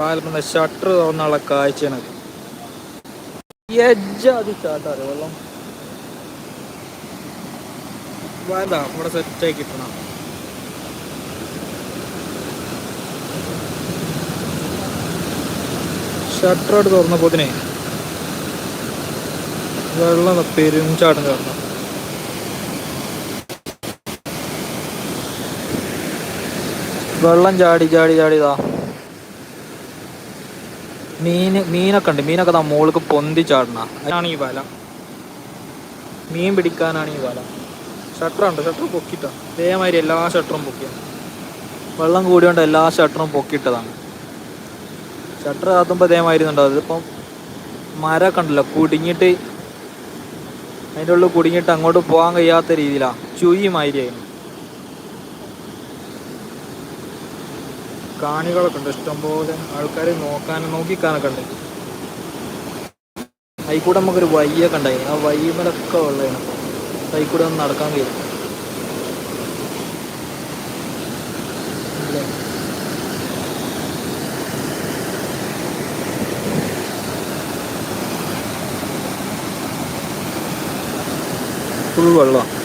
Palappam shutter തുറന്നുള്ള കാഴ്ചയാണ്. എജ്ജാതി ചാട്ടാറ് വെള്ളം. വേണ്ട ഇവിടെ സെറ്റായി കിട്ടണം ഷട്ടറോട് തുറന്നപ്പോതിനെ വെള്ളം പെരും ചാട്ടം കാരണം വെള്ളം ചാടി ചാടി ചാടി മീന് മീനൊക്കെ ഉണ്ട്. മീനൊക്കെ ദാ മോൾക്ക് പൊന്തി ചാടണ. അതിനാണ് ഈ വല. മീൻ പിടിക്കാനാണ് ഈ വല. ഷട്ടറുണ്ട് ഷട്ടർ പൊക്കിട്ടാ ഇതേമാതിരി എല്ലാ ഷട്ടറും പൊക്കിയാണ് വെള്ളം കൂടിയോണ്ട് എല്ലാ ഷട്ടറും പൊക്കിയിട്ടതാണ്. ഷട്ടർ കാത്തുമ്പോൾ ഇതേമാതിരി ഉണ്ടാവും ഇതിപ്പം മരമൊക്കെ ഉണ്ടല്ലോ. കുടുങ്ങിയിട്ട് അതിന്റെ ഉള്ളിൽ കുടുങ്ങിയിട്ട് അങ്ങോട്ട് പോകാൻ കഴിയാത്ത രീതിയിലാണ് ചുയി മാതിരിയായിരുന്നു കാണികളൊക്കെ ഉണ്ട്. ഇഷ്ടംപോലെ ആൾക്കാർ നോക്കാനും നോക്കിക്കാനൊക്കെ ഉണ്ട്. അതിൽ കൂടെ നമുക്കൊരു വയ്യൊക്കെ ഉണ്ടായി ആ വയ്യമലൊക്കെ ഉള്ളതാണ്. അതിൽ കൂടെ ഒന്ന് നടക്കാൻ കഴിയും. ഫുൾ വെള്ളം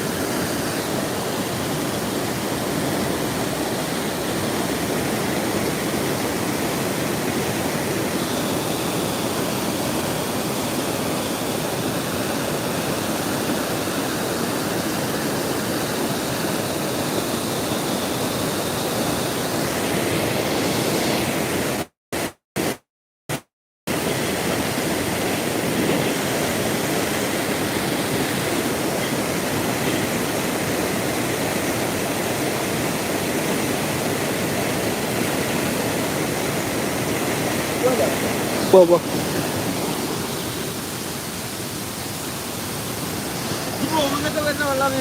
പോ പോ. വരുന്ന വെള്ളം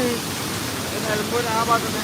നിലമ്പൂർ ആ ഭാഗത്ത്